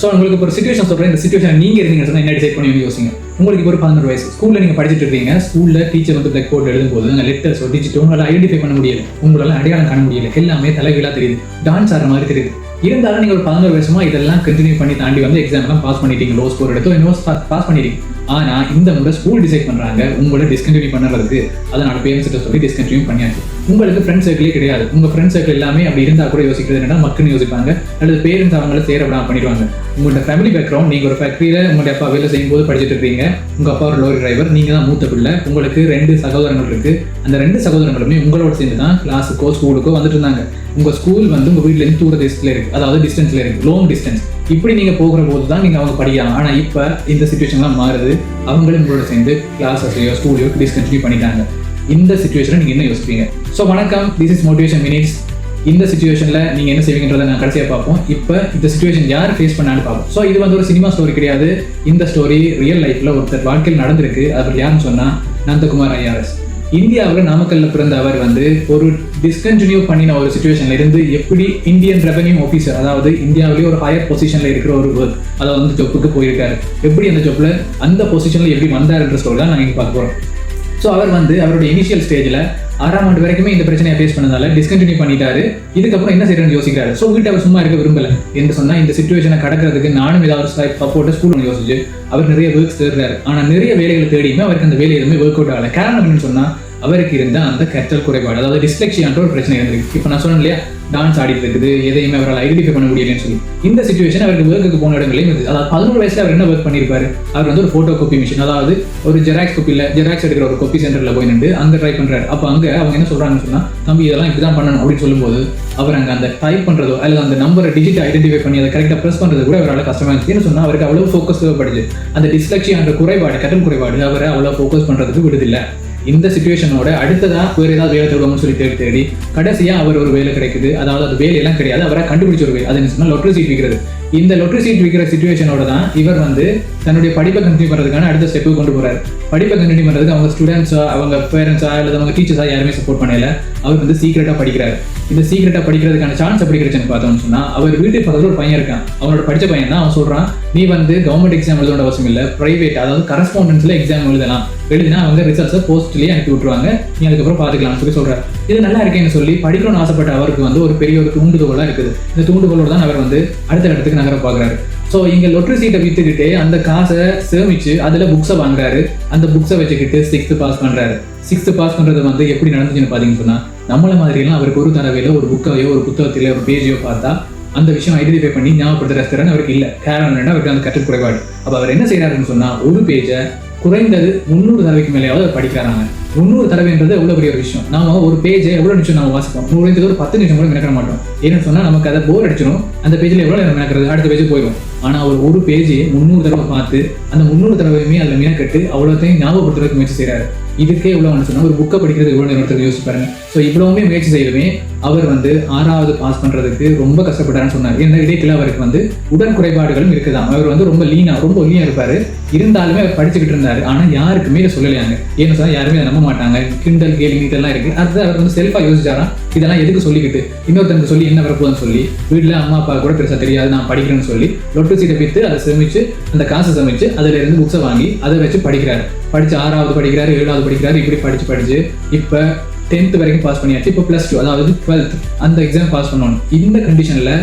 So உங்களுக்கு இப்போ ஒரு சுச்சுவேஷன் சொல்கிறேன் இந்த சுச்சுவேஷன் நீங்கள் இருந்தீங்கன்னு சொன்னால் என்ன டிசைட் பண்ணி யோசிங்க. உங்களுக்கு இப்போ ஒரு பதினொரு வயசு. ஸ்கூலில் நீங்கள் படிச்சுட்டு இருக்கீங்க. ஸ்கூலில் டீச்சர் வந்து பிளாக் போர்ட் எழுதும்போது அந்த லெட்டர்ஸ் டிஜிட் உங்களால் ஐடென்டிஃபை பண்ண முடியல. உங்களால் அடையாளம் காண முடியல. எல்லாமே தலைகீழாக தெரியுது. டான்ஸ் ஆடுற மாதிரி தெரியுது. இருந்தாலும் நீங்கள் ஒரு பதினோரு வருஷமா இதெல்லாம் கண்டினியூ பண்ணி தாண்டி வந்து எக்ஸாம்லாம் பாஸ் பண்ணிட்டீங்க. லோ ஸ்கோர் எடுத்தோ இன்னும் பாஸ் பண்ணிட்டீங்க. ஆனால் இந்த முறை ஸ்கூல் டிசைட் பண்ணுறாங்க உங்களை டிஸ்கண்டினியூ பண்ணுறதுக்கு. அதை பேரண்ட்ஸ் பேரண்ட்ஸ்கிட்ட சொல்லி டிஸ்கண்டினியூ பண்ணியாச்சு. உங்களுக்கு ஃப்ரெண்ட் சர்க்கிளே கிடையாது. உங்க ஃப்ரெண்ட் சர்க்கிள் எல்லாமே அப்படி இருந்தா கூட யோசிக்கிறது என்னன்னா மக்கள்னு யோசிப்பாங்க. அல்லது பேரண்ட்ஸ் அவங்கள சேர விடாம பண்ணிடுவாங்க. உங்களோட ஃபேமிலி பேக்ரவுண்ட் நீங்க ஒரு ஃபேக்டரியில உங்களுடைய அப்பா வேலை செய்யும் போது படிச்சுட்டு இருக்கீங்க உங்க அப்பா ஒரு லோரி டிரைவர் நீங்க தான் மூத்த பிள்ளை. உங்களுக்கு ரெண்டு சகோதரங்கள் இருக்கு. அந்த ரெண்டு சகோதரங்களுமே உங்களோட சேர்ந்து தான் கிளாஸுக்கோ ஸ்கூலுக்கோ வந்துட்டு இருந்தாங்க. உங்க ஸ்கூல் வந்து உங்க வீட்ல இருந்து தூர தேசத்துல இருக்கு. அதாவது டிஸ்டன்ஸ்ல இருக்கு. லாங் டிஸ்டன்ஸ் இப்படி நீங்க போகிற போது தான் நீங்க அவங்க படிக்கலாம் ஆனா இப்ப இந்த சுச்சுவேஷன்லாம் மாறுது. அவங்களும் உங்களோட சேர்ந்து கிளாஸஸையோ ஸ்கூலையோ டிஸ்கண்டினியூ பண்ணிட்டாங்க. இந்த சுச்சுவேஷனை நீங்க என்ன யோசிப்பீங்க? ஸோ வணக்கம். திஸ் இஸ் மோட்டிவேஷன் மினிட்ஸ் இந்த சுச்சுவேஷன்ல நீங்க என்ன செய்வீங்கன்றதை நான் கடைசியா பார்ப்போம். இப்போ இந்த சுச்சுவேஷன் யார் ஃபேஸ் பண்ணான்னு பார்ப்போம். ஸோ இது வந்து ஒரு சினிமா ஸ்டோரி கிடையாது. இந்த ஸ்டோரி ரியல் லைஃப்ல ஒருத்தர் வாழ்க்கையில் நடந்திருக்கு. அவர் யாருன்னு சொன்னா நந்தகுமார் ஐஆர்எஸ் இந்தியாவில் நாமக்கல்ல பிறந்த அவர் வந்து ஒரு டிஸ்கண்டினியூ பண்ணின ஒரு சுச்சுவேஷன்ல இருந்து எப்படி இந்தியன் ரெவன்யூ ஆஃபீஸர் அதாவது இந்தியாவிலேயே ஒரு ஹையர் பொசிஷன்ல இருக்கிற ஒரு ஒர்க் அதாவது வந்து ஜொப்புக்கு போயிருக்காரு. எப்படி அந்த ஜொப்ல அந்த பொசிஷன்ல எப்படி வந்தாருன்ற ஸ்டோரி தான் நாங்கள் இங்கே பார்க்க போறோம். ஸோ அவர் வந்து அவருடைய இனிஷியல் ஸ்டேஜில் ஆறாம் ஆண்டு வரைக்குமே இந்த பிரச்சனையை ஃபேஸ் பண்ணதால டிஸ்கண்டினியூ பண்ணிட்டாரு. இதுக்கப்புறம் என்ன செய்யறேன்னு யோசிக்கிறாரு. ஸோ வீட்டு அவர் சும்மா இருக்க விரும்பல என்று சொன்னால் இந்த சுச்சுவேஷனை கடக்கிறதுக்கு நானும் ஏதாவது சப்போர்ட்டை ஸ்கூல் யோசிச்சு அவர் நிறைய ஒர்க்ஸ் தேடுறாரு. ஆனால் நிறைய வேலைகளை தேடியுமே அவருக்கு அந்த வேலை எதுவுமே ஒர்க் அவுட் ஆகல. காரணம் அப்படின்னு சொன்னால் அவருக்கு இருந்த அந்த கற்றல் குறைபாடு அதாவது டிஸ்லெக்ஷியான்ற ஒரு பிரச்சனை இருந்திருக்கு. இப்போ நான் சொன்னேன் இல்லையா? டான்ஸ் ஆடிட்டு இருக்குது எதையுமே அவரால் ஐடென்டிஃபை பண்ண முடியலன்னு சொல்லி. இந்த சுச்சுவேஷன் அவருக்கு ஒர்க்குக்கு போன இடங்களையும் இருக்குது அதாவது பதினோரு வயசுல அவர் என்ன ஒர்க் பண்ணியிருப்பாரு அவர் வந்து ஒரு ஃபோட்டோ காப்பி மிஷின் அதாவது ஒரு ஜெராக்ஸ் காப்பியில் ஜெராக்ஸ் எடுக்கிற ஒரு காப்பி சென்டரில் போய் நின்று அங்கே ட்ரை பண்ணுறாரு அப்போ அங்கே அவங்க என்ன சொல்கிறாங்கன்னு சொன்னால் தம்பி இதெல்லாம் இப்படி தான் பண்ணணும் அப்படின்னு சொல்லும்போது அவர் அங்கே அந்த டைப் பண்ணுறதோ அல்லது அந்த நம்பரை டிஜிட் ஐடென்டிஃபை பண்ணி அதை கரெக்டாக ப்ரெஸ் பண்ணுறது கூட அவரால் கஷ்டமாக இருந்துச்சுன்னு சொன்னால் அவருக்கு அவ்வளோ ஃபோக்கஸ் தேவைப்படுது அந்த டிஸ்லெக்ஷியா என்ற குறைபாடு கட்டல் குறைபாடு அவரை அவ்வளோ ஃபோக்கஸ் பண்ணுறதுக்கு விடுதில்லை. இந்த சுச்சுவேஷனோட அடுத்ததா வேறு ஏதாவது வேலை தேடுவோம்னு சொல்லி தேடி தேடி கடைசியா அவர் ஒரு வேலை கிடைக்குது. அதாவது அது வேலையெல்லாம் கிடையாது. அவரை கண்டுபிடிச்ச ஒரு வேலை. அது என்ன சொன்னால் லொட்டரி சீட் விற்கிறது இந்த லொட்டரி சீட் விற்கிற சுச்சுவேஷனோட தான் இவர் வந்து தன்னுடைய படிப்பை கண்டினியூ பண்ணுறதுக்கான அடுத்த ஸ்டெப்பு கொண்டு போறாரு. படிப்பை கண்டினியூ பண்ணுறதுக்கு அவங்க ஸ்டூடெண்ட்ஸா அவங்க பேரண்ட்ஸா அல்லது அவங்க டீச்சர்ஸா யாருமே சப்போர்ட் பண்ணல. அவர் வந்து சீக்கிரட்டா படிக்கிறாரு. இந்த சீக்கிரட்டா படிக்கிறதுக்கான சான்ஸ் எப்படி கிடைச்சுன்னு பார்த்தோம்னு சொன்னா அவர் வீட்டுக்கு பக்கத்துல ஒரு பையன் இருக்கான். அவனோட படிச்ச பையன் தான். அவன் சொல்றான் நீ வந்து கவர்மெண்ட் எக்ஸாம் எழுத அவசியம் இல்லை. பிரைவேட் அதாவது கரஸ்பாண்டன்ஸ்ல எக்ஸாம் எழுதலாம். எழுதினா அவங்க ரிசல்ட்ஸை போஸ்ட்லேயே அனுப்பி விட்டுருவாங்க. நீ அதுக்கப்புறம் பார்த்துக்கலாம்னு சொல்லி சொல்றாரு. இது நல்லா இருக்கேன்னு சொல்லி படிக்கணும்னு ஆசைப்பட்ட அவருக்கு வந்து ஒரு பெரிய ஒரு தூண்டுகோலாக இருக்குது. இந்த தூண்டுகோலோட தான் அவர் வந்து அடுத்த இடத்துக்கு நகர பார்க்குறாரு ஸோ இங்கே லொட்ரி சீட்டை விற்றுக்கிட்டு அந்த காசை சேமிச்சு அதில் புக்ஸை வாங்குறாரு. அந்த புக்ஸை வச்சுக்கிட்டு சிக்ஸ்த்து பாஸ் பண்ணுறாரு சிக்ஸ்த்து பாஸ் பண்ணுறது வந்து எப்படி நடந்துச்சுன்னு பார்த்தீங்கன்னு சொன்னால் நம்மள மாதிரிலாம் அவருக்கு ஒரு தடவையில் ஒரு புக்கையோ ஒரு புத்தகத்திலோ ஒரு பேஜையோ பார்த்தா அந்த விஷயம் ஐடென்டிஃபை பண்ணி ஞாபகப்படுத்துகிற திறன் அவருக்கு இல்லை. காரணம் அவருக்கு அந்த கற்றல் குறைபாடு அப்போ அவர் என்ன செய்கிறாருன்னு சொன்னால் ஒரு பேஜை குறைந்தது முந்நூறு தடவைக்கு மேலேயாவது படிக்கிறாங்க. முந்நூறு தடவைன்றது எவ்வளோ பெரிய ஒரு விஷயம்? நாம ஒரு பேஜை எவ்வளோ நிமிஷம் நம்ம வாசிப்போம்? குறைந்தது ஒரு பத்து நிமிஷம் கூட மெனக்கிற மாட்டோம். ஏன்னு சொன்னால் நமக்கு அதை போர் அடிச்சிடும் அந்த பேஜில் எவ்வளோ நேரம் மெனக்கிறது? அடுத்த பேஜ் போயிடும் ஆனால் அவர் ஒரு பேஜை முந்நூறு தடவை பார்த்து அந்த முந்நூறு தடவையுமே அதில் மெனக்கட்டு அவ்வளோத்தையும் ஞாபகப்படுத்துறதுக்கு முயற்சி செய்கிறாரு இதுக்கே இவ்வளோ சொன்னால் ஒரு புக்கை படிக்கிறது இவ்வளோ நேரத்துக்கு யோசிச்சு பாருங்க. ஸோ இவ்வளவுமே முயற்சி செய்யலுமே அவர் வந்து ஆறாவது பாஸ் பண்ணுறதுக்கு ரொம்ப கஷ்டப்பட்டாருன்னு சொன்னார். இந்த இடைக்கில அவருக்கு வந்து உடல் குறைபாடுகளும் இருக்குதான் அவர் வந்து ரொம்ப லீனாக ரொம்ப ஒல்லியாக இருப்பார். இருந்தாலுமே அவர் படிச்சுக்கிட்டு இருந்தார். ஆனால் யாருக்குமே இதை சொல்லலையாங்க. ஏன்னு சொன்னால் யாருமே அதை நம்ப மாட்டாங்க. கிண்டல் கேலி இதெல்லாம் இருக்குது அதுதான் அவர் வந்து செல்ஃபாக யோசிச்சாராம். இதெல்லாம் எதுக்கு சொல்லிக்கிட்டு? இன்னொருத்தருக்கு சொல்லி என்ன வரப்போகுதுன்னு சொல்லி வீட்டில் அம்மா அப்பா கூட பெருசாக தெரியாது நான் படிக்கிறேன்னு சொல்லி லொட்டு சீட்டை விற்று அதை சேமிச்சு அந்த காசை சமைச்சு அதிலிருந்து புக்ஸை வாங்கி அதை வச்சு படிக்கிறாரு. படித்து ஆறாவது படிக்கிறாரு ஏழாவது படிக்கிறாரு இப்படி படித்து படிச்சு. இப்போ டென்த் வரைக்கும் பாஸ் பண்ணியாச்சு. இப்போ ப்ளஸ் டூ அதாவது டுவெல்த் அந்த எக்ஸாம் பாஸ் பண்ணணும். இந்த கண்டிஷனில்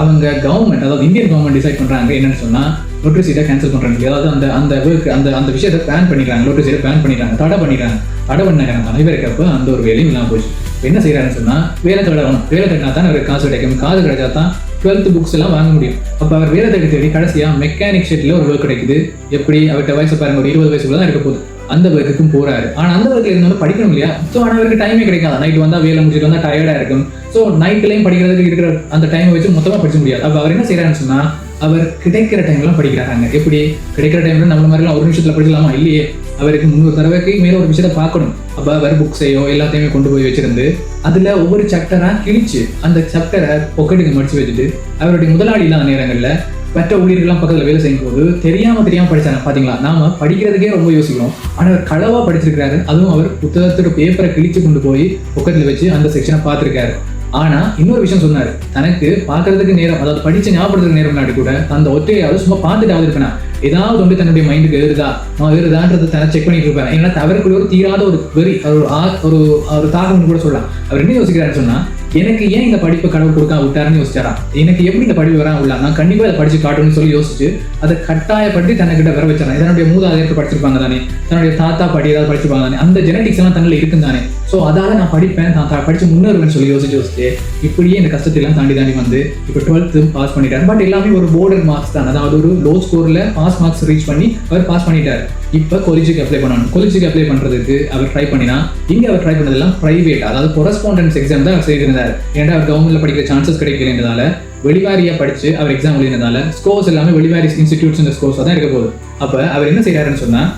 அவங்க கவர்மெண்ட் அதாவது இந்தியன் கவர்மெண்ட் டிசைட் பண்ணுறாங்க என்னன்னு சொன்னால் லோட்டரி சீட்டை கேன்சல் பண்ணுறாங்க அதாவது அந்த அந்த ஒர்க் அந்த அந்த விஷயத்தை பிளான் பண்ணிடுறாங்க லோட்டரி சீட்டை பிளான் பண்ணிடுறாங்க தடை பண்ணிடுறாங்க தடை பண்ண அனைவருக்கப்போ அந்த ஒரு வேலையும் இல்லாமல் போச்சு. என்ன செய்கிறாருன்னு சொன்னால் வேலை தேடணும் வேலை தேடினா தான் அவருக்கு காசு கிடைக்கும். காசு கிடைச்சா தான் டுவெல்த் புக்ஸ் எல்லாம் வாங்க முடியும். அப்போ அவர் வேலை தேடி தேடி கடைசியாக மெக்கானிக் ஷெட்டில் ஒரு ஒர்க் கிடைக்குது. எப்படி? அவர்கிட்ட வயசு பாருங்க ஒரு இருபது வயசுக்குள்ள தான் இருக்க போகுது. அந்த ஒர்க்குக்கும் போறாரு. ஆனா அந்த ஒர்க்கில் இருந்தாலும் படிக்கணும் இல்லையா? ஸோ ஆனால் அவருக்கு டைமே கிடைக்காது. நைட் வந்தா வேலை முடிச்சுட்டு வந்தா டயர்டா இருக்கும். ஸோ நைட்லையும் படிக்கிறதுக்கு இருக்கிற அந்த டைமை வச்சு மொத்தமா படிக்க முடியாது. அப்போ அவர் என்ன செய்யறாருன்னு சொன்னா அவர் கிடைக்கிற டைம்லாம் படிக்கிறாங்க எப்படி? கிடைக்கிற டைம்ல நம்மள மாதிரிலாம் ஒரு நிமிஷத்துல படிக்கலாமா? இல்லையே. அவருக்கு முந்நூறு தடவைக்கு மேல ஒரு விஷயத்தை பார்க்கணும். அப்ப அவர் புக்ஸையோ எல்லாத்தையுமே கொண்டு போய் வச்சிருந்து அதுல ஒவ்வொரு சாப்டரா கிழிச்சு அந்த சாப்டரை பொக்கெட்டுக்கு மடிச்சு வச்சுட்டு அவருடைய முதலாளி இல்லாத நேரங்கள்ல மற்ற ஊழியர்கள்லாம் பக்கத்துல வேலை செய்யும் போது தெரியாம தெரியாம படிச்சாங்க. பாத்தீங்களா? நாம படிக்கிறதுக்கே ரொம்ப யோசிக்கிறோம். ஆனா அவர் களவா படிச்சிருக்காரு அதுவும் அவர் புத்தகத்தோட பேப்பரை கிழிச்சு கொண்டு போய் பொக்கெட்ல வச்சு அந்த செக்ஷனை பார்த்திருக்காரு. ஆனா இன்னொரு விஷயம் சொன்னாரு. தனக்கு பார்க்கறதுக்கு நேரம் அதாவது படிச்சு ஞாபகத்துக்கு நேரம் இல்லாட்டி கூட அந்த ஒத்தையாவது சும்மா பார்த்துட்டாவது இருப்பேன் ஏதாவது வந்து தன்னுடைய மைண்டுக்கு எழுதுதா? நான் எழுதுதான்றதை தன செக் பண்ணிட்டு இருப்பேன்? ஏன்னா அவருக்குள்ள ஒரு தீராத ஒரு வெறி ஒரு ஆ- ஒரு ஒரு தாக்கம்னு கூட சொல்லலாம். அவர் என்ன யோசிக்கிறாருன்னு சொன்னா எனக்கு ஏன் இந்த படிப்பு கடவுள் கொடுக்காம விட்டாருன்னு யோசிச்சாரா? எனக்கு எப்படி இந்த படிப்பு வராம உள்ள நான் கண்டிப்பா இதை படிச்சு காட்டணும்னு சொல்லி யோசிச்சு அதை கட்டாயப்படுத்தி தன்னைக்கிட்ட வர வச்சாரா இதனுடைய மூதாதையர்கள் படிச்சிருப்பாங்க தானே? தன்னுடைய தாத்தா பாட்டி ஏதாவது படிச்சிருப்பாங்க தானே? அந்த ஜெனடிக்ஸ் எல்லாம் தன்னில் இருக்கும் தானே? ஸோ அதால நான் படிப்பேன் நான் படிச்சு முன்னேறுவேன்னு சொல்லி யோசிச்சு யோசிச்சு இப்படியே இந்த கஷ்டத்தையெல்லாம் தாண்டி தாண்டி வந்து இப்போ டுவெல்த்து பாஸ் பண்ணிட்டார். பட் எல்லாமே ஒரு போர்டர் மார்க்ஸ் தான். அதாவது ஒரு லோ ஸ்கோர்ல பாஸ் மார்க்ஸ் ரீச் பண்ணி அவர் பாஸ் பண்ணிட்டார். இப்போ கொலிஜிக்கு அப்ளை பண்ணணும். கொலிஜிக்கு அப்ளை பண்ணுறதுக்கு அவர் ட்ரை பண்ணினா இங்கே அவர் ட்ரை பண்ணதெல்லாம் ப்ரைவேட் அதாவது கொரஸ்பாண்டன்ஸ் எக்ஸாம் தான் அவர் செய்திருந்தார். ஏன்னா அவர் கவர்மெண்ட்ல படிக்கிற சான்சஸ் கிடைக்கலன்றதால வெளிவாரியாக படித்து அவர் எக்ஸாம் எழுதினதால ஸ்கோர்ஸ் எல்லாமே வெளிவாரி இன்ஸ்டிடியூட்ஸ் இந்த ஸ்கோர்ஸ் தான் இருக்க போகுது. அப்போ அவர் என்ன செய்கிறாருன்னு சொன்னால்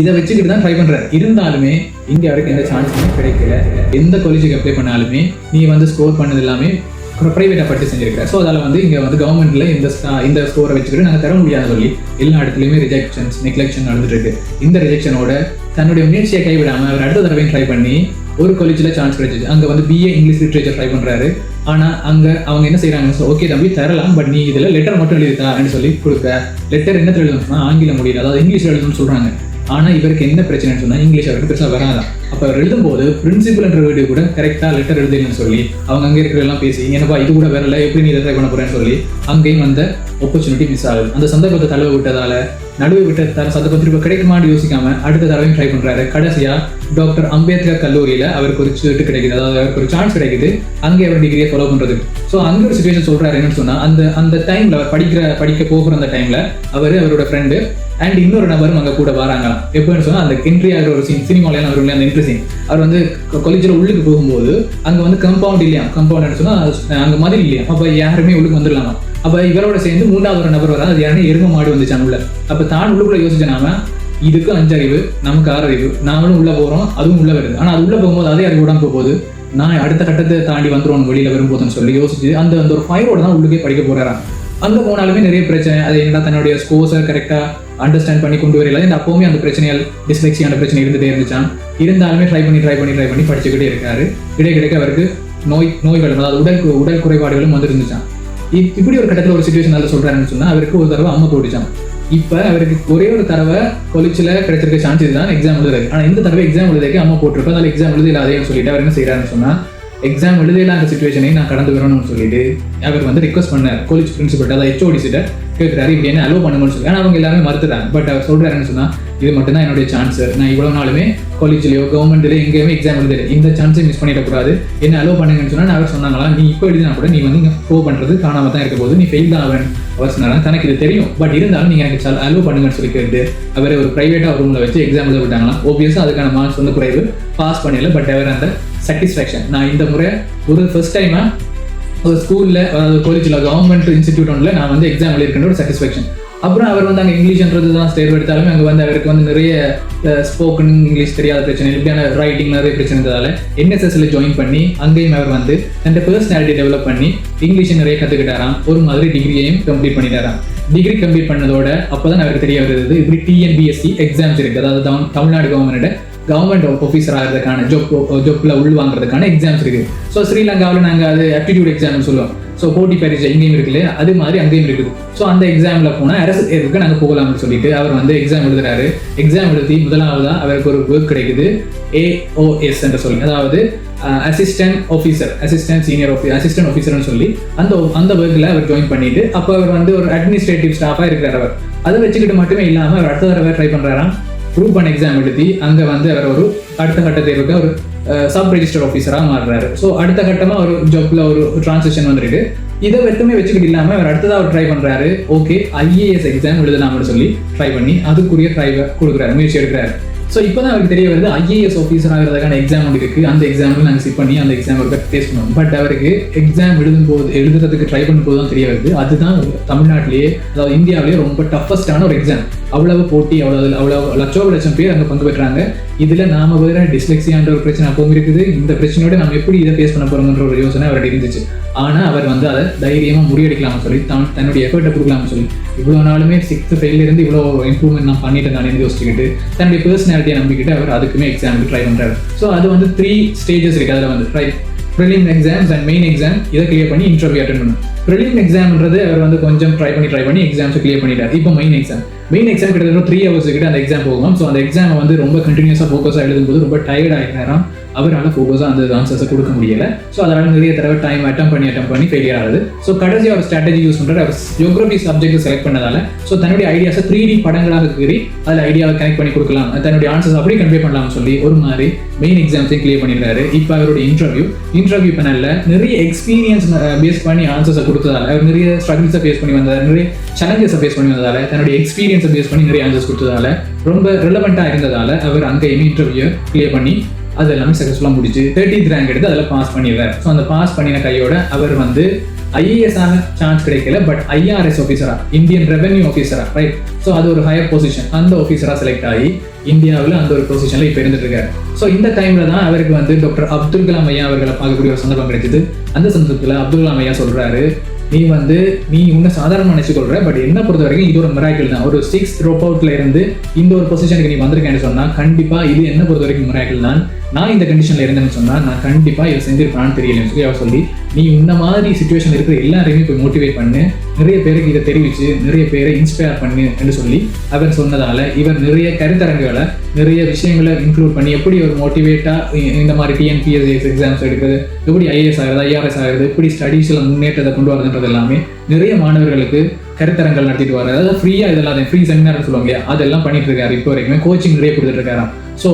இதை வச்சுக்கிட்டு தான் ட்ரை பண்ணுறாரு இருந்தாலுமே இங்கே அவருக்கு எந்த சான்ஸுமே கிடைக்கல. எந்த கொலிஜிக்கு அப்ளை பண்ணாலுமே நீ வந்து ஸ்கோர் பண்ணது எல்லாமே ப்ரைவேட்டாக படிச்சு செஞ்சிருக்கிறேன் ஸோ அதில் வந்து இங்கே வந்து கவர்மெண்ட்டில் இந்த இந்த ஸ்கோரை வச்சுக்கிட்டு நாங்கள் தர முடியாது சொல்லி எல்லா இடத்துலையுமே ரிஜெக்ஷன்ஸ் நெக்லெக்ஷன் நடந்துட்டு இந்த ரிஜெக்ஷனோட தன்னுடைய முயற்சியை கைவிடாமல் அவர் அடுத்த தடவையும் ட்ரை பண்ணி ஒரு காலேஜில் சான்ஸ் கிடைச்சிச்சு. அங்கே வந்து பிஏ இங்கிலீஷ் லிட்ரேச்சர் ட்ரை பண்ணுறாரு ஆனால் அங்கே அவங்க என்ன செய்யறாங்க ஓகே தம்பி தரலாம் பட் நீ இதில் லெட்டர் மட்டும் எழுதித்தான்னு சொல்லி கொடுக்க. லெட்டர் என்ன எழுதணும்னா ஆங்கிலம் முடியல அதாவது இங்கிலீஷ் எழுதணும்னு சொல்கிறாங்க ஆனால் இவருக்கு என்ன பிரச்சனைன்னு சொன்னால் இங்கிலீஷ் அவருக்கு பிரச்சனை வராதான் அப்போ அவர் எழுதும்போது பிரின்சிபல்ன்ற வீடு கூட கரெக்டாக லெட்டர் எழுதுன்னு சொல்லி அவங்க அங்கே இருக்கிற எல்லாம் பேசி என்னப்பா இது கூட வரல எப்படி நீ இதை பண்ண போகிறேன்னு சொல்லி அங்கேயும் அந்த ஆப்பர்ச்சுனிட்டி மிஸ் ஆகுது. அந்த சந்தர்ப்பத்தை தழுவ விட்டதால நடுவே விட்ட தர சந்தர்ப்பம் திரும்ப கிடைக்குமான்னு யோசிக்காம அடுத்த தடவையும் ட்ரை பண்றாரு. கடைசியா டாக்டர் அம்பேத்கர் கல்லூரியில அவருக்கு ஒரு சீட்டு கிடைக்குது. அதாவது அவருக்கு ஒரு சான்ஸ் கிடைக்குது. அங்கே அவர் டிகிரியை ஃபாலோ பண்றது. ஸோ அங்க ஒரு சுச்சுவேஷன் சொல்றாரு என்னன்னு சொன்னா அந்த அந்த டைம்ல அவர் படிக்கிற படிக்க போகிற அந்த டைம்ல அவர் அவரோட ஃப்ரெண்டு அண்ட் இன்னொரு நபரும் அங்க கூட வராங்களாம். எப்போன்னு சொன்னா அந்த என்ட்ரி ஆகிற ஒரு சீன் சினிமாலையான அவர் அந்த என்ட்ரி சீன் அவர் வந்து காலேஜில் உள்ளுக்கு போகும்போது அங்க வந்து கம்பவுண்ட் இல்லையா கம்பவுண்ட் சொன்னா அங்க மதில் இல்லையா அப்ப யாருமே உள்ளுக்கு வந்துடலாமா அப்ப இவரோட சேர்ந்து மூன்றாவது ஒரு நபர் வரா அது யாருன்னா எரும மாடு வந்துச்சான் உள்ள. அப்ப தான் உள்ளுக்குள்ள யோசிச்சனாம இதுக்கு அஞ்சறிவு நமக்கு ஆறறிவு. நாமளும் உள்ள போறோம் அதுவும் உள்ள வருது. ஆனா அது உள்ள போகும்போது அதே அறிவு உடம்பு போகும்போது நான் அடுத்த கட்டத்தை தாண்டி வந்துருவோம் வெளியில வரும்போதுன்னு சொல்லி யோசிச்சு அந்த அந்த ஒரு ஃபயரோட தான் உள்ளுக்கே படிக்க போறாராம். அங்க போனாலுமே நிறைய பிரச்சனை. அது என்னடா தன்னுடைய ஸ்கோர்ஸை கரெக்டா அண்டர்ஸ்டாண்ட் பண்ணி கொண்டு வரல இந்த அப்பவுமே அந்த பிரச்சனைகள் டிஸ்லெக்சியான பிரச்சனை இருந்துட்டே இருந்துச்சான் இருந்தாலுமே ட்ரை பண்ணி ட்ரை பண்ணி ட்ரை பண்ணி படிச்சுக்கிட்டே இருக்காரு. கிடைக்க கிடைக்க அவருக்கு நோய் நோய்களும் அதாவது உடல் உடல் குறைபாடுகளும் வந்துருந்துச்சான் இப்படி ஒரு கட்டத்தில் ஒரு சுச்சுவேஷன் அதில் சொல்றாருன்னு சொன்னா அவருக்கு ஒரு தடவை அம்மா போட்டுச்சான் இப்போ அவருக்கு ஒரே ஒரு தடவை கொலிச்சில கிடைச்சிருக்க சான்ஸ் தான் எக்ஸாம் எழுதுறது ஆனால் இந்த தடவை எக்ஸாம் எழுதுறதுக்கு அம்மா போட்டிருப்போம் அதனால எக்ஸாம் எழுதல அதையும் சொல்லிட்டு அவர் என்ன செய்யறாருன்னு சொன்னா எக்ஸாம் எழுதல அந்த சுச்சுவேஷனை நான் கடந்து வரணும்னு சொல்லிட்டு அவர் வந்து ரிக்வஸ்ட் பண்ணார். காலேஜ் பிரின்சிபல் அதாவது ஹெச்ஓடிசிட்ட கேட்குறாரு இப்படி என்ன அலோவ் பண்ணுங்கன்னு சொல்லி அவங்க எல்லாமே மறுத்துறாங்க பட் அவர் சொல்கிறாருன்னு சொன்னால் இது மட்டும் தான் என்னுடைய சான்ஸ் நான் இவ்வளோ நாளுமே காலேஜ்லையோ கவர்மெண்ட்லேயோ எங்கேயுமே எக்ஸாம் எழுதல இந்த சான்ஸை மிஸ் பண்ணிடக்கூடாது. என்ன அலோவ் பண்ணுங்கன்னு சொன்னால் நான் அவர் சொன்னாங்களா நீ இப்போ எழுதினா கூட நீ வந்து ஸ்கோ பண்ணுறது காணாம தான் இருக்க போது நீ ஃபெயில் தான் அவன் அவர் சொன்னாங்க. தனக்கு இது தெரியும். பட் இருந்தாலும் நீங்கள் எனக்கு அலோவ் பண்ணுங்கன்னு சொல்லி கேட்டு அவரை ஒரு ப்ரைவேட்டாக ரூமில் வச்சு எக்ஸாம் எழுத விட்டாங்களாம். ஓபியஸாக அதுக்கான மார்க்ஸ் வந்து குறைவு. பாஸ் பண்ணல பட் அவர் அந்த சாட்டிஸ்ஃபேக்ஷன் நான் இந்த முறை ஒரு ஃபர்ஸ்ட் டைமாக ஒரு ஸ்கூலில் அதாவது கவர்மெண்ட் இன்ஸ்டியூட் ஒன்றில் நான் வந்து எக்ஸாம் எழுதியிருக்கேன். ஒரு சாட்டிஸ்ஃபேக்ஷன் அப்புறம் அவர் வந்து அங்கே இங்கிலீஷ்ன்றது தான் தேர்வு எடுத்தாலுமே அங்கே வந்து அவருக்கு வந்து நிறைய ஸ்போக்கன் இங்கிலீஷ் தெரியாத பிரச்சனை இப்படியான ரைட்டிங் நிறைய பிரச்சனை இருந்ததால் என்எஸ்எஸ்ல ஜாயின் பண்ணி அங்கேயும் அவர் வந்து தன் பர்சனாலிட்டி டெவலப் பண்ணி இங்கிலீஷ் நிறைய கற்றுக்கிட்டாராம் ஒரு மாதிரி டிகிரியையும் கம்ப்ளீட் பண்ணிட்டாராம். டிகிரி கம்ப்ளீட் பண்ணதோட அப்பதான் அவருக்கு தெரிய வருது இப்படி டிஎன்பிஎஸ்சி எக்ஸாம்ஸ் இருக்குது அதாவது தமிழ்நாடு கவர்மெண்ட் கவர்மெண்ட் ஆஃபீஸர் ஆகிறதுக்கான ஜொப் ஜொப்பில் உள் வாங்குறதுக்கான எக்ஸாம்ஸ் இருக்குது ஸோ ஸ்ரீலங்காவில் நாங்கள் அது ஆப்டிடியூட் எக்ஸாம்னு சொல்லுவோம். ஸோ போட்டி பரீட்சை இங்கேயும் இருக்கு இல்லையா? அது மாதிரி அங்கேயும் இருக்குது. ஸோ அந்த எக்ஸாமில் போனால் அரசு தேர்வுக்கு நாங்கள் போகலாம்னு சொல்லிட்டு அவர் வந்து எக்ஸாம் எழுதுறாரு. எக்ஸாம் எழுதி முதலாவதாக அவருக்கு ஒரு ஒர்க் கிடைக்குது. ஏஓஎஸ் என்று சொல்லி. அதாவது assistant officer assistant senior office assistant ஆஃபீஸர்னு சொல்லி அந்த அந்த ஒர்க்கில் அவர் ஜாயின் பண்ணிட்டு அப்போ அவர் வந்து ஒரு அட்மினிஸ்ட்ரேட்டிவ் ஸ்டாஃபாக இருக்கிறார் அவர். அதை வச்சுக்கிட்டு மட்டுமே இல்லாமல் அவர் அடுத்த தடவை ட்ரை பண்ணுறாராம் குரூப் ஒன் எக்ஸாம் எழுதி அங்கே வந்து அவர் ஒரு அடுத்த கட்ட தேர்வுக்கு ஒரு சப் ரெஜிஸ்டர் ஆஃபீஸராக மாறுறாரு. ஸோ அடுத்த கட்டமாக ஒரு ஜாப்ல ஒரு டிரான்சிஷன் வந்துருக்கு. இதை மட்டுமே வச்சுக்கிட்டு இல்லாமல் அவர் அடுத்ததாக அவர் ட்ரை பண்ணுறாரு ஓகே ஐஏஎஸ் எக்ஸாம் எழுதலாம்னு சொல்லி ட்ரை பண்ணி அதுக்குரிய ட்ரை கொடுக்குறாரு முயற்சி எடுக்கிறாரு. ஸோ இப்போ தான் அவருக்கு தெரிய வருது ஐஏஎஸ் ஆஃபீஸர் ஆகிறதுக்கான எக்ஸாம் ஒன்று இருக்குது அந்த எக்ஸாமில் நாங்கள் சிட் பண்ணி அந்த எக்ஸாம் ஒரு டேஸ்ட் பண்ணுவோம். பட் அவருக்கு எக்ஸாம் எழுதும் போது எழுதுறதுக்கு ட்ரை பண்ணும்போது தான் தெரிய வருது. அதுதான் தமிழ்நாட்டிலேயே அதாவது இந்தியாவிலேயே ரொம்ப டஃபஸ்டான ஒரு எக்ஸாம் அவ்வளவு போட்டி அவ்வளவு அவ்வளவு லட்சோப லட்சம் பேர் அங்கே பங்கு பெற்றாங்க. இதில் நாம வேற டிஸ்லெக்ஸியான்ற ஒரு பிரச்சனை அப்பவும் இருக்குது. இந்த பிரச்சனையோட நம்ம எப்படி இதை ஃபேஸ் பண்ண போறோம்ன்ற ஒரு யோசனை அவர்கிட்ட இருந்துச்சு. ஆனால் அவர் வந்து அதை தைரியமாக முறியடிக்கலாம்னு சொல்லி தான் தன்னுடைய எஃபர்ட்டை கொடுக்கலாம்னு சொல்லி. இவ்வளோ நாளுமே சிக்ஸ்த் ஃபெயில் இருந்து இவ்வளோ இம்ப்ரூவ்மெண்ட் நான் பண்ணிட்டேன் நான் யோசிச்சுக்கிட்டு தன்னுடைய பர்சனாலிட்டியை நம்பிக்கிட்டு அவர் அதுக்குமே எக்ஸாமுக்கு ட்ரை பண்ணுறாரு ஸோ அது வந்து த்ரீ ஸ்டேஜஸ் இருக்குது அதில் வந்து right prelim exams and main exam இதை கிளியர் பண்ணி இன்டர்வியூ அட்டன் பண்ணணும். ப்ரிலிம் எக்ஸாம்ன்றது அவர் வந்து கொஞ்சம் ட்ரை பண்ணி ட்ரை பண்ணி எக்ஸாம்ஸ் கிளியர் பண்ணிட்டார். இப்போ மெயின் எக்ஸாம் மெயின் எக்ஸாம் கிட்டத்தட்ட த்ரீ ஹவர்ஸ் கிட்ட அந்த எக்ஸாம் போகும். ஸோ அந்த எக்ஸாம் வந்து ரொம்ப கண்டினியூஸாக ஃபோக்கஸாக எழுதும்போது ரொம்ப டயர்ட் ஆகினாராம் அவரால் ஃபோக்கஸாக அந்த ஆன்சர்ஸை கொடுக்க முடியலை. ஸோ அதனால் நிறைய தடவை டைம் அட்டம் பண்ணி அட்டம் பண்ணி ஃபெயிலியர் ஆகுது ஸோ கடைசி அவர் ஸ்ட்ராட்டஜி யூஸ் பண்ணுறாரு அவர் ஜியோகிராஃபி சப்ஜெக்ட் செலக்ட் பண்ணதால. ஸோ தன்னுடைய ஐடியாஸை த்ரீ டி படங்களாக கீறி அதில் ஐடியாவை கனெக்ட் பண்ணி கொடுக்கலாம். தன்னுடைய ஆன்சர்ஸ் அப்படியே கன்வே பண்ணலாம்னு சொல்லி ஒரு மாதிரி மெயின் எக்ஸாம்ஸையும் கிளியர் பண்ணிடுறாரு. இப்போ அவருடைய இன்டர்வியூ இன்டர்வியூ பேனலில் நிறைய எக்ஸ்பீரியன்ஸ் பேஸ் பண்ணி ஆன்சர்ஸை கொடுத்ததால அவர் நிறைய ஸ்ட்ரகிள்ஸை ஃபேஸ் பண்ணி வந்தார். நிறைய சேலஞ்சஸை ஃபேஸ் பண்ணி வந்ததால தன்னுடைய எக்ஸ்பீரியன்ஸை பேஸ் பண்ணி நிறைய ஆன்சர்ஸ் கொடுத்ததால ரொம்ப ரிலவெண்ட்டாக இருந்ததால அவர் அங்கேயுமே இன்டர்வியூ கிளியர் பண்ணி அது எல்லாமே சக்ஸஸ்ஃபுல்லாக முடிச்சு தேர்ட்டி ரேங்க் எடுத்து அதில் பாஸ் பண்ணிடுறார் ஸோ அந்த பாஸ் பண்ணின கையோட அவர் வந்து ஐஏஎஸ் ஆன சான்ஸ் கிடைக்கல பட் ஐஆர்எஸ் ஆஃபீஸரா இந்தியன் ரெவென்யூ ஆஃபீஸரா ரைட் ஸோ அது ஒரு ஹையர் பொசிஷன் அந்த ஆஃபீஸரா செலக்ட் ஆகி இந்தியாவில் அந்த ஒரு பொசிஷனில் இப்போ இருந்துட்டு இருக்காரு. ஸோ இந்த டைமில் தான் அவருக்கு வந்து டாக்டர் அப்துல் கலாம் ஐயா அவர்களை பார்க்கக்கூடிய ஒரு சந்தர்ப்பம் கிடைச்சது அந்த சந்தர்ப்பத்தில் அப்துல் கலாம் ஐயா சொல்கிறாரு நீ வந்து நீ உன்னை சாதாரணமாக நினைச்சுக்கொள்ற பட் என்ன பொறுத்த வரைக்கும் இது ஒரு மிராக்கிள் தான். ஒரு சிக்ஸ் ட்ரோப் அவுட்ல இருந்து இந்த ஒரு பொசிஷனுக்கு நீ வந்திருக்கேன்னு சொன்னா கண்டிப்பா இது என்ன பொறுத்த வரைக்கும் மிராக்கிள் தான். நான் இந்த கண்டிஷன்ல இருந்தேன்னு சொன்னா நான் கண்டிப்பா இதை செஞ்சிருப்பான்னு தெரியலன்னு சொல்லி அவர் சொல்லி நீ இந்த மாதிரி சுச்சுவேஷன் இருக்கிற எல்லாரையுமே போய் மோட்டிவேட் பண்ணு. நிறைய பேருக்கு இதை தெரிவித்து நிறைய பேரை இன்ஸ்பயர் பண்ணு என்று சொல்லி அவர் சொன்னதால இவர் நிறைய கருத்தரங்குகளை நிறைய விஷயங்களை இன்க்ளூட் பண்ணி எப்படி ஒரு மோட்டிவேட்டாக இந்த மாதிரி டிஎன்பிஎஸ்எஸ் எக்ஸாம்ஸ் எடுக்கிறது எப்படி ஐஏஎஸ் ஆகிறது ஐஆர்எஸ் ஆகிறது எப்படி ஸ்டடீஸில் முன்னேற்றத்தை கொண்டு வரதுன்றது எல்லாமே நிறைய மாணவர்களுக்கு கருத்தரங்கள் நடத்திட்டு வர அதாவது ஃப்ரீயாக இதெல்லாம் ஃப்ரீ செமினார்னு சொல்லுவாங்க இல்லையா? அதெல்லாம் பண்ணிட்டு இருக்காரு இப்போ வரைக்குமே கோச்சிங் நிறைய கொடுத்துட்டு இருக்காராம். ஸோ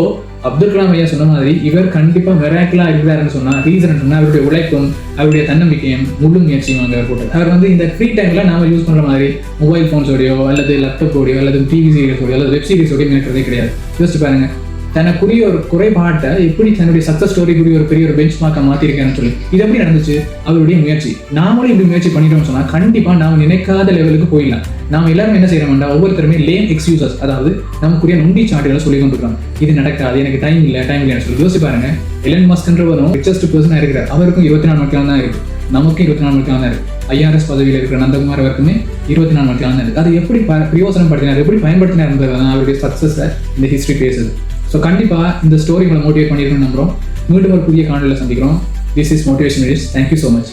அப்துல் கலாம் ஐயா சொன்ன மாதிரி இவர் கண்டிப்பா மெராக்கிளா இருக்கிறாருன்னு சொன்னா ரீசன் சொன்னால் அவருடைய உழைப்பும் அவருடைய தன்னம்பிக்கையும் முழு முயற்சியும் அங்கே போட்டு. அவர் வந்து இந்த ஃப்ரீ டைம்ல நாம யூஸ் பண்ற மாதிரி மொபைல் ஃபோன்ஸோடையோ அல்லது லேப்டாப்போடையோ அல்லது டிவி சீரியஸோடையோ அல்லது வெப் சீரிஸோடையோ நினைக்கிறதே கிடையாது. யோசிச்சு பாருங்க. தனக்குரிய ஒரு குறைபாட்டை எப்படி தன்னுடைய சக்சஸ் ஸ்டோரிக்குரிய ஒரு பெரிய ஒரு பெஞ்ச் மார்க்கை மாற்றிருக்கேன்னு சொல்லி. இது எப்படி நடந்துச்சு? அவருடைய முயற்சி. நாமளும் இப்படி முயற்சி பண்ணிட்டோம்னு சொன்னால் கண்டிப்பாக நாம் நினைக்காத லெவலுக்கு போயிடலாம். நாம் எல்லாரும் என்ன செய்யறோம்டா ஒவ்வொருத்தருமே லேம் எக்ஸ்கியூசஸ் அதாவது நமக்குரிய நுண்டி சாட்டுகளை சொல்லி கொண்டிருக்காங்க இது நடக்காது எனக்கு டைம் இல்லை டைம் இல்லைன்னு சொல்லி. யோசிச்சு பாருங்க. எலன் மஸ்க்ன்றவரும் ரிச்சஸ்ட் பர்சனாக இருக்கிறார். அவருக்கும் இருபத்தி நாலு மணிக்கெல்லாம் தான் இருக்கு. நமக்கும் இருபத்தி நாலு மணிக்கெல்லாம் தான் இருக்கு. ஐஆர்எஸ் பதவியில் இருக்கிற நந்தகுமார் அவருக்குமே இருபத்தி நாலு நாட்களாக தான் இருக்கு. அது எப்படி பிரயோசனம் பிரயோசனப்படுத்தினார்? எப்படி பயன்படுத்தினார் அவருடைய சக்ஸஸை இந்த ஹிஸ்ட்ரி பேசுது. ஸோ கண்டிப்பாக இந்த ஸ்டோரி உங்களை மோட்டிவேட் பண்ணியிருக்கோம்னு நம்புறோம். மீண்டும் ஒரு புதிய காணொலியில் சந்திக்கிறோம். This is motivation is thank you so much